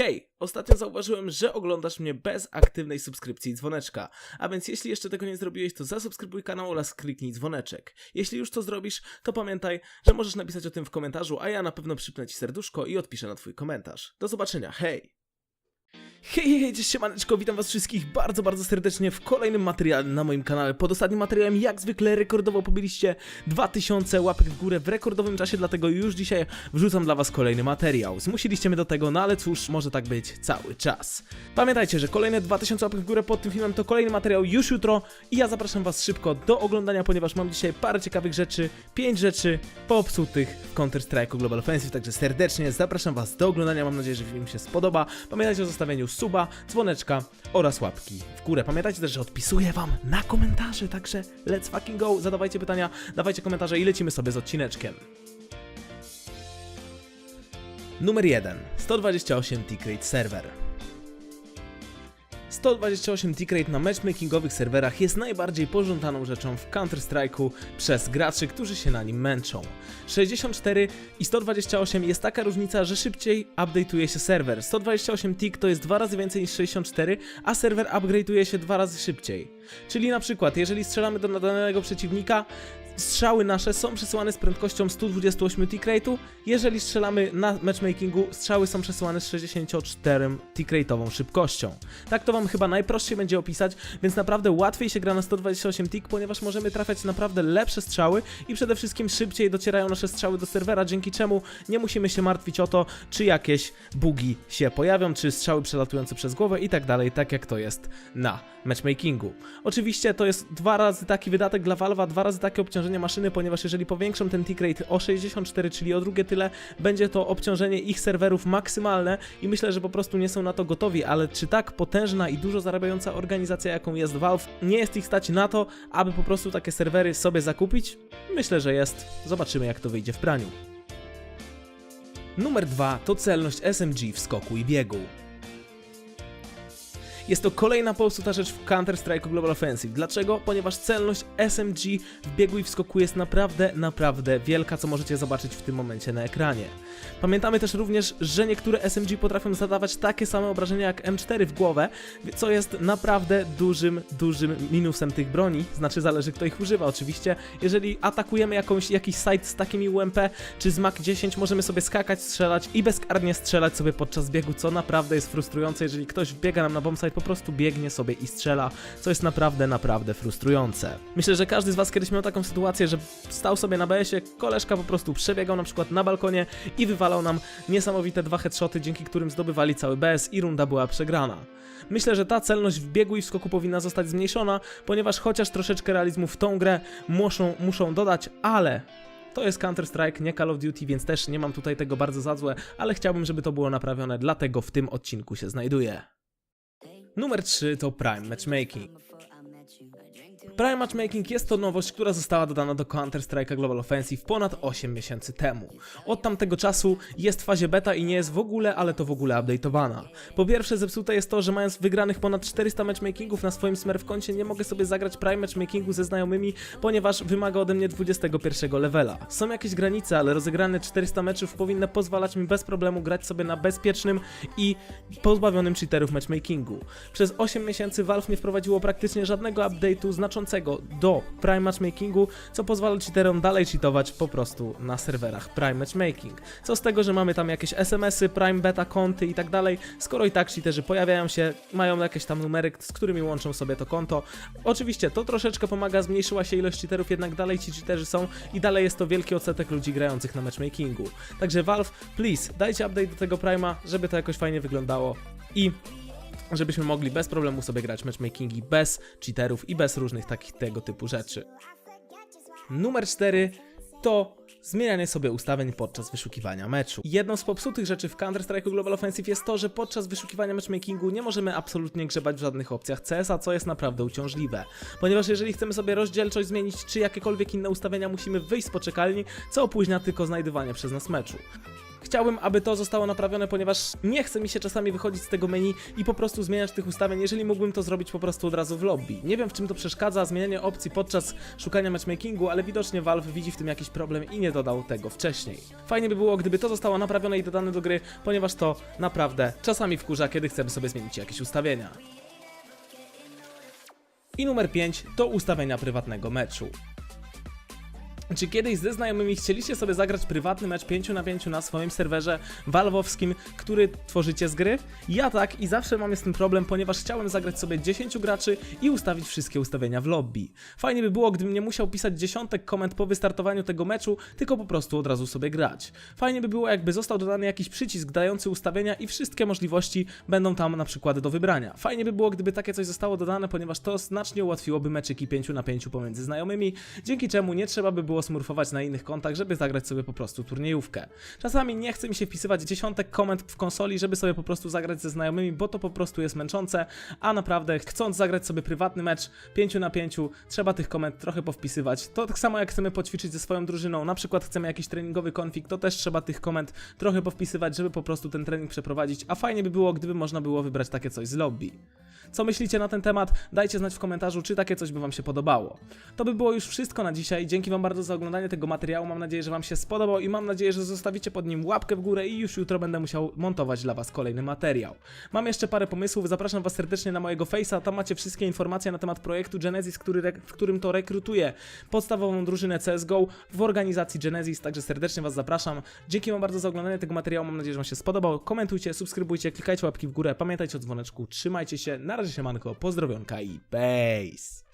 Hej, ostatnio zauważyłem, że oglądasz mnie bez aktywnej subskrypcji i dzwoneczka, a więc jeśli jeszcze tego nie zrobiłeś, to zasubskrybuj kanał oraz kliknij dzwoneczek. Jeśli już to zrobisz, to pamiętaj, że możesz napisać o tym w komentarzu, a ja na pewno przypnę ci serduszko i odpiszę na twój komentarz. Do zobaczenia, hej! Hej, hej, cześć, siemaneczko, witam was wszystkich bardzo, bardzo serdecznie w kolejnym materiale na moim kanale. Pod ostatnim materiałem jak zwykle rekordowo pobiliście 2000 łapek w górę w rekordowym czasie, dlatego już dzisiaj wrzucam dla was kolejny materiał. Zmusiliście mnie do tego, no ale cóż, może tak być cały czas. Pamiętajcie, że kolejne 2000 łapek w górę pod tym filmem to kolejny materiał już jutro i ja zapraszam was szybko do oglądania, ponieważ mam dzisiaj parę ciekawych rzeczy, 5 rzeczy popsutych w Counter-Strike Global Offensive, także serdecznie zapraszam was do oglądania, mam nadzieję, że film się spodoba. Pamiętajcie o zostawieniu suba, dzwoneczka oraz łapki w górę. Pamiętajcie też, że odpisuję wam na komentarze, także let's fucking go, zadawajcie pytania, dawajcie komentarze i lecimy sobie z odcineczkiem. Numer 1. 128 T-Crate Server. 128 T-Crate na matchmakingowych serwerach jest najbardziej pożądaną rzeczą w Counter-Strike'u przez graczy, którzy się na nim męczą. 64 i 128 jest taka różnica, że szybciej update'uje się serwer. 128 tick to jest dwa razy więcej niż 64, a serwer upgrade'uje się dwa razy szybciej. Czyli na przykład, jeżeli strzelamy do nadanego przeciwnika, strzały nasze są przesyłane z prędkością 128 T-Crate'u, jeżeli strzelamy na matchmakingu, strzały są przesyłane z 64 T-Crate'ową szybkością. Tak to wam chyba najprościej będzie opisać, więc naprawdę łatwiej się gra na 128 tick, ponieważ możemy trafiać naprawdę lepsze strzały i przede wszystkim szybciej docierają nasze strzały do serwera, dzięki czemu nie musimy się martwić o to, czy jakieś bugi się pojawią, czy strzały przelatujące przez głowę i tak dalej, tak jak to jest na matchmakingu. Oczywiście to jest dwa razy taki wydatek dla Valve'a, dwa razy takie obciążenie maszyny, ponieważ jeżeli powiększą ten tick rate o 64, czyli o drugie tyle, będzie to obciążenie ich serwerów maksymalne i myślę, że po prostu nie są na to gotowi, ale czy tak potężna i dużo zarabiająca organizacja, jaką jest Valve, nie jest ich stać na to, aby po prostu takie serwery sobie zakupić? Myślę, że jest. Zobaczymy, jak to wyjdzie w praniu. Numer 2 to celność SMG w skoku i biegu. Jest to kolejna popsuta rzecz w Counter-Strike Global Offensive. Dlaczego? Ponieważ celność SMG w biegu i w skoku jest naprawdę, naprawdę wielka, co możecie zobaczyć w tym momencie na ekranie. Pamiętamy też również, że niektóre SMG potrafią zadawać takie same obrażenia jak M4 w głowę, co jest naprawdę dużym, dużym minusem tych broni. Znaczy zależy kto ich używa oczywiście. Jeżeli atakujemy jakąś, jakiś site z takimi UMP czy z MAC 10, możemy sobie skakać, strzelać i bezkarnie strzelać sobie podczas biegu, co naprawdę jest frustrujące, jeżeli ktoś wbiega nam na bombsite, po prostu biegnie sobie i strzela, co jest naprawdę, naprawdę frustrujące. Myślę, że każdy z was kiedyś miał taką sytuację, że stał sobie na BS-ie, koleżka po prostu przebiegał na przykład na balkonie i wywalał nam niesamowite dwa headshoty, dzięki którym zdobywali cały BS i runda była przegrana. Myślę, że ta celność w biegu i w skoku powinna zostać zmniejszona, ponieważ chociaż troszeczkę realizmu w tą grę muszą, muszą dodać, ale to jest Counter-Strike, nie Call of Duty, więc też nie mam tutaj tego bardzo za złe, ale chciałbym, żeby to było naprawione, dlatego w tym odcinku się znajduję. Numer 3 to Prime Matchmaking. Prime Matchmaking jest to nowość, która została dodana do Counter-Strike Global Offensive ponad 8 miesięcy temu. Od tamtego czasu jest w fazie beta i nie jest w ogóle, ale to w ogóle update'owana. Po pierwsze zepsute jest to, że mając wygranych ponad 400 matchmakingów na swoim Smurf koncie nie mogę sobie zagrać Prime Matchmakingu ze znajomymi, ponieważ wymaga ode mnie 21 levela. Są jakieś granice, ale rozegrane 400 meczów powinny pozwalać mi bez problemu grać sobie na bezpiecznym i pozbawionym cheaterów matchmakingu. Przez 8 miesięcy Valve nie wprowadziło praktycznie żadnego update'u znaczącego do Prime Matchmakingu, co pozwala cheaterom dalej cheatować po prostu na serwerach Prime Matchmaking. Co z tego, że mamy tam jakieś SMS-y, Prime Beta konty i tak dalej, skoro i tak cheaterzy pojawiają się, mają jakieś tam numery, z którymi łączą sobie to konto. Oczywiście to troszeczkę pomaga, zmniejszyła się ilość cheaterów, jednak dalej ci cheaterzy są i dalej jest to wielki odsetek ludzi grających na matchmakingu. Także Valve, please, dajcie update do tego Prime'a, żeby to jakoś fajnie wyglądało i żebyśmy mogli bez problemu sobie grać matchmakingi bez cheaterów i bez różnych takich tego typu rzeczy. Numer 4 to zmienianie sobie ustawień podczas wyszukiwania meczu. Jedną z popsutych rzeczy w Counter-Strike Global Offensive jest to, że podczas wyszukiwania matchmakingu nie możemy absolutnie grzebać w żadnych opcjach CS-a, co jest naprawdę uciążliwe. Ponieważ jeżeli chcemy sobie rozdzielczość zmienić, czy jakiekolwiek inne ustawienia, musimy wyjść z poczekalni, co opóźnia tylko znajdywanie przez nas meczu. Chciałbym, aby to zostało naprawione, ponieważ nie chce mi się czasami wychodzić z tego menu i po prostu zmieniać tych ustawień, jeżeli mógłbym to zrobić po prostu od razu w lobby. Nie wiem, w czym to przeszkadza, zmienianie opcji podczas szukania matchmakingu, ale widocznie Valve widzi w tym jakiś problem i nie dodał tego wcześniej. Fajnie by było, gdyby to zostało naprawione i dodane do gry, ponieważ to naprawdę czasami wkurza, kiedy chcemy sobie zmienić jakieś ustawienia. I numer 5 to ustawienia prywatnego meczu. Czy kiedyś ze znajomymi chcieliście sobie zagrać prywatny mecz 5 na 5 na swoim serwerze valve'owskim, który tworzycie z gry? Ja tak i zawsze mam z tym problem, ponieważ chciałem zagrać sobie 10 graczy i ustawić wszystkie ustawienia w lobby. Fajnie by było, gdybym nie musiał pisać dziesiątek komend po wystartowaniu tego meczu, tylko po prostu od razu sobie grać. Fajnie by było, jakby został dodany jakiś przycisk dający ustawienia i wszystkie możliwości będą tam na przykład do wybrania. Fajnie by było, gdyby takie coś zostało dodane, ponieważ to znacznie ułatwiłoby meczyki 5 na 5 pomiędzy znajomymi, dzięki czemu nie trzeba by było smurfować na innych kontach, żeby zagrać sobie po prostu turniejówkę. Czasami nie chce mi się wpisywać dziesiątek komend w konsoli, żeby sobie po prostu zagrać ze znajomymi, bo to po prostu jest męczące, a naprawdę chcąc zagrać sobie prywatny mecz 5 na 5, trzeba tych komend trochę powpisywać. To tak samo jak chcemy poćwiczyć ze swoją drużyną, na przykład chcemy jakiś treningowy konfig, to też trzeba tych komend trochę powpisywać, żeby po prostu ten trening przeprowadzić, a fajnie by było, gdyby można było wybrać takie coś z lobby. Co myślicie na ten temat? Dajcie znać w komentarzu, czy takie coś by Wam się podobało. To by było już wszystko na dzisiaj. Dzięki Wam bardzo za oglądanie tego materiału. Mam nadzieję, że Wam się spodobał i mam nadzieję, że zostawicie pod nim łapkę w górę i już jutro będę musiał montować dla Was kolejny materiał. Mam jeszcze parę pomysłów. Zapraszam Was serdecznie na mojego Face'a. Tam macie wszystkie informacje na temat projektu Genesis, który, w którym to rekrutuję podstawową drużynę CSGO w organizacji Genesis. Także serdecznie Was zapraszam. Dzięki Wam bardzo za oglądanie tego materiału. Mam nadzieję, że Wam się spodobał. Komentujcie, subskrybujcie, klikajcie łapki w górę. Pamiętajcie o dzwoneczku. Trzymajcie się. Na razie się manko. Pozdrowionka i base.